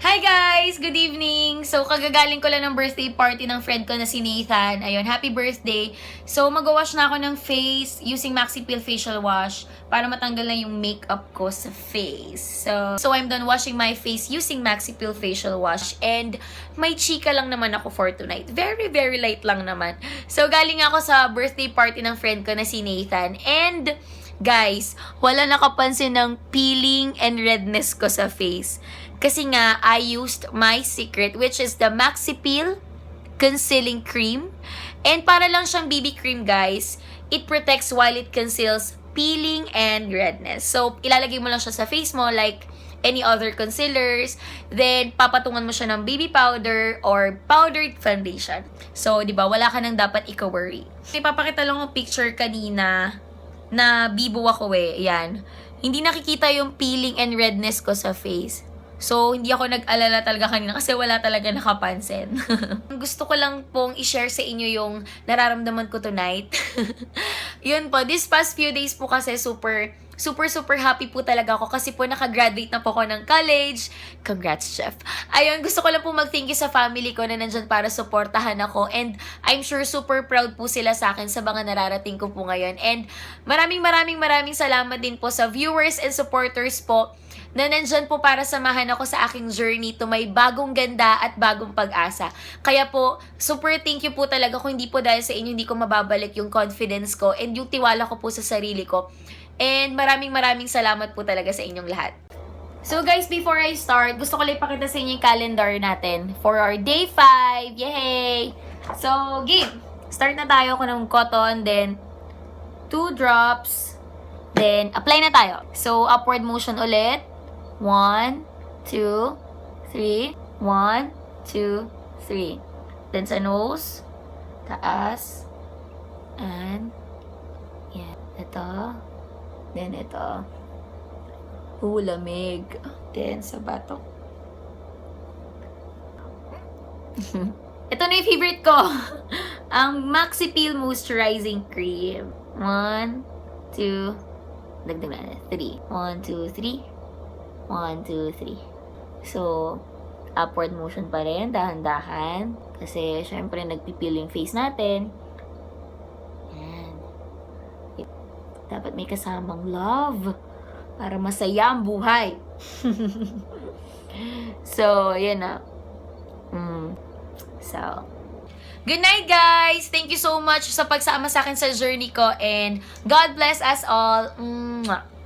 Hi guys! Good evening! So, kagagaling ko lang ng birthday party ng friend ko na si Nathan. Ayun, happy birthday! So, mag-wash na ako ng face using Maxi Peel Facial Wash para matanggal na yung makeup ko sa face. So, so I'm done washing my face using Maxi Peel Facial Wash and may chika lang naman ako for tonight. Very, very light lang naman. So, galing ako sa birthday party ng friend ko na si Nathan and Guys, wala nakapansin ng peeling and redness ko sa face. Kasi nga, I used my secret, which is the Maxi Peel Concealing Cream. And para lang siyang BB cream, guys. It protects while it conceals peeling and redness. So, ilalagay mo lang siya sa face mo like any other concealers. Then, papatungan mo siya ng baby powder or powdered foundation. So, di ba, wala ka nang dapat ika-worry. Ipapakita lang yung picture kanina na bibo ako eh. Yan. Hindi nakikita yung peeling and redness ko sa face. So, hindi ako nag-alala talaga kanina kasi wala talaga nakapansin. Gusto ko lang pong i-share sa inyo yung nararamdaman ko tonight. Yun po, this past few days po kasi super, super, super happy po talaga ako kasi po nakagraduate na po ako ng college. Congrats, Chef. Ayun, gusto ko lang po mag-thank you sa family ko na nandyan para supportahan ako and I'm sure super proud po sila sa akin sa mga nararating ko po ngayon. And maraming maraming maraming salamat din po sa viewers and supporters po na nandyan po para samahan ako sa aking journey to may bagong ganda at bagong pag-asa. Kaya po, super thank you po talaga kung hindi po dahil sa inyo hindi ko mababalik yung confidence ko and yung tiwala ko po sa sarili ko. And maraming maraming salamat po talaga sa inyong lahat. So guys, before I start, gusto ko lang ipakita sa inyo yung calendar natin for our day 5. Yay! So, game! Start na tayo ko ng cotton, then 2 drops, then apply na tayo. So, upward motion ulit. 1, 2, 3, 1, 2, 3. Then sa nose, taas, and, yan, ito, then ito. Uh, lamig. Then, sa batok. Ito na yung favorite ko. Ang Maxi Peel Moisturizing Cream. One, two, dagdag na, three. One, two, three. One, two, three. So, upward motion pa rin, dahan-dahan. Kasi, syempre, nagpipil yung face natin. Yan. Dapat may kasamang love para masaya ang buhay. so, yun na. Mm. So, good night guys! Thank you so much sa pagsama sa akin sa journey ko and God bless us all. Mwah!